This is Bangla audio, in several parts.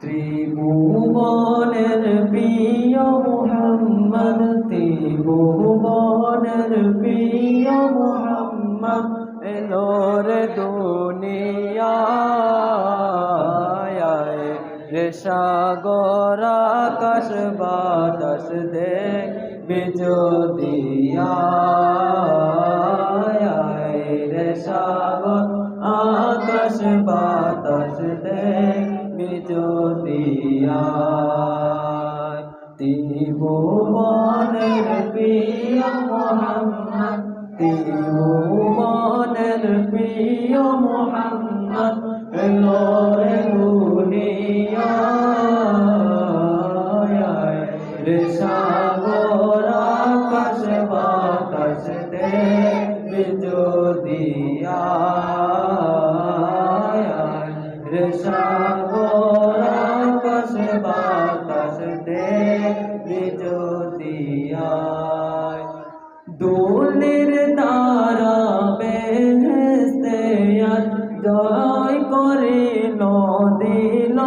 ত্রিভুবনের প্রিয় মোহাম্মদ, ত্রিভুবনের প্রিয় মোহাম্মদ, এলো রে দুনিয়ায়, রে সাগর আকাশ বাতাস দেখবে যদিয়া রে সাগর আকাশ বাতাস দেখবে যদিয়া ত্রিভুবনের প্রিয় মোহাম্মদ। ত্রিভুবনের প্রিয় মোহাম্মদ। এলো রে দুনিয়ায় রে সাগর আকাশ, বাতাস দেখবে যদিয়া রে সাগর দেখবে যদিয়া দোলের দ্বারা বেহেস্তে জয় করে দিল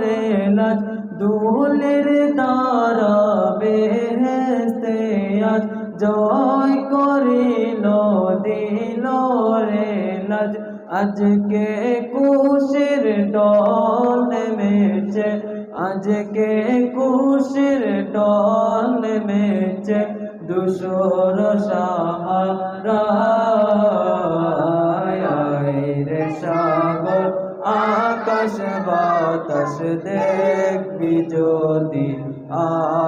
রে লাজ দোলের দ্বারা বেহেস্তে জয় করে দিল রে লাজ আজকে আজকে কুশির টল মেচে দুশোর সাহারা। রে সাগর আকাশ বাতাস দেখবি যদি আয়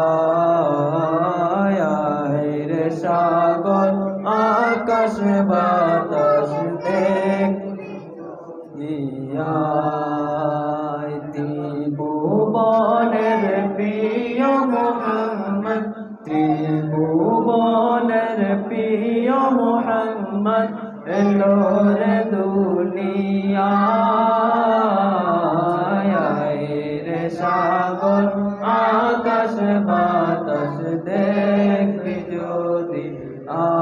মোহাম্মদ এলো রে দুনিয়ায় রে সাগর, আকাশ বাতাস দেখবি যদি আয়।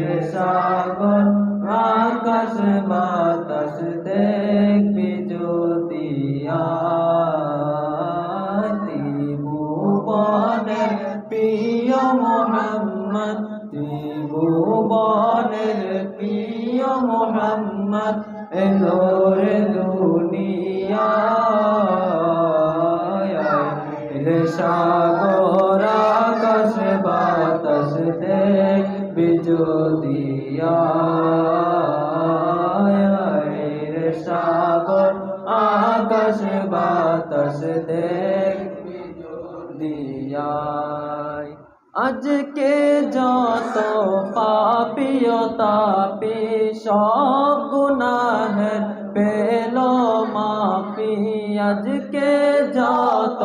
রে সাগর, আকাশ বাতাস দেখবি যদি ত্রিভুবনের প্রিয় মোহাম্মদ ত্রিভুবনের প্রিয় মোহাম্মদ এলো রে দুনিয়ায়। রে সাগর আকাশ বাতাস দেখবি যদি রে আজকে যত পাপিও তাপি, সব গুনাহের পেল মাফি। আজকে যত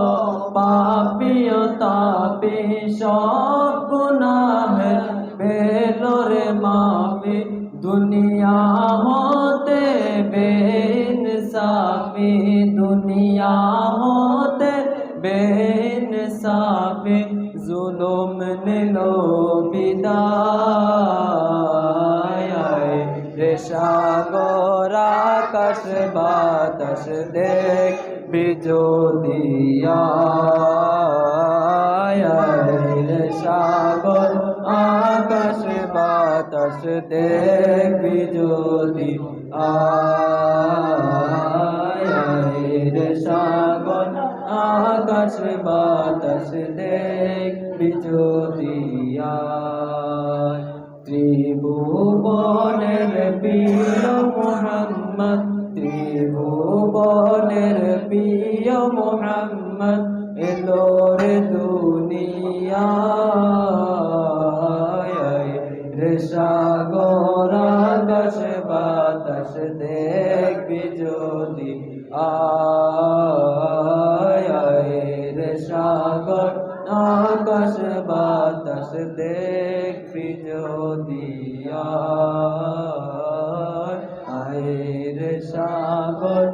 পাপিও তাপি, সব গুনাহের পেল রে মাফি। দুনিয়া হতে বেন সাফি দুনিয়া হতে বেন নিল বিদায় রে সাগর আকাশ বাতাস দেখ বিজোদিয়া রে সাগর আকাশ বাতাস দেখ বিজোদি মোহাম্মদ এলো রে দুনিয়া সাগর আকাশ বাতাস দেখবি যদি আয় সাগর আকাশ বাতাস দেখবি যদি আয় সাগর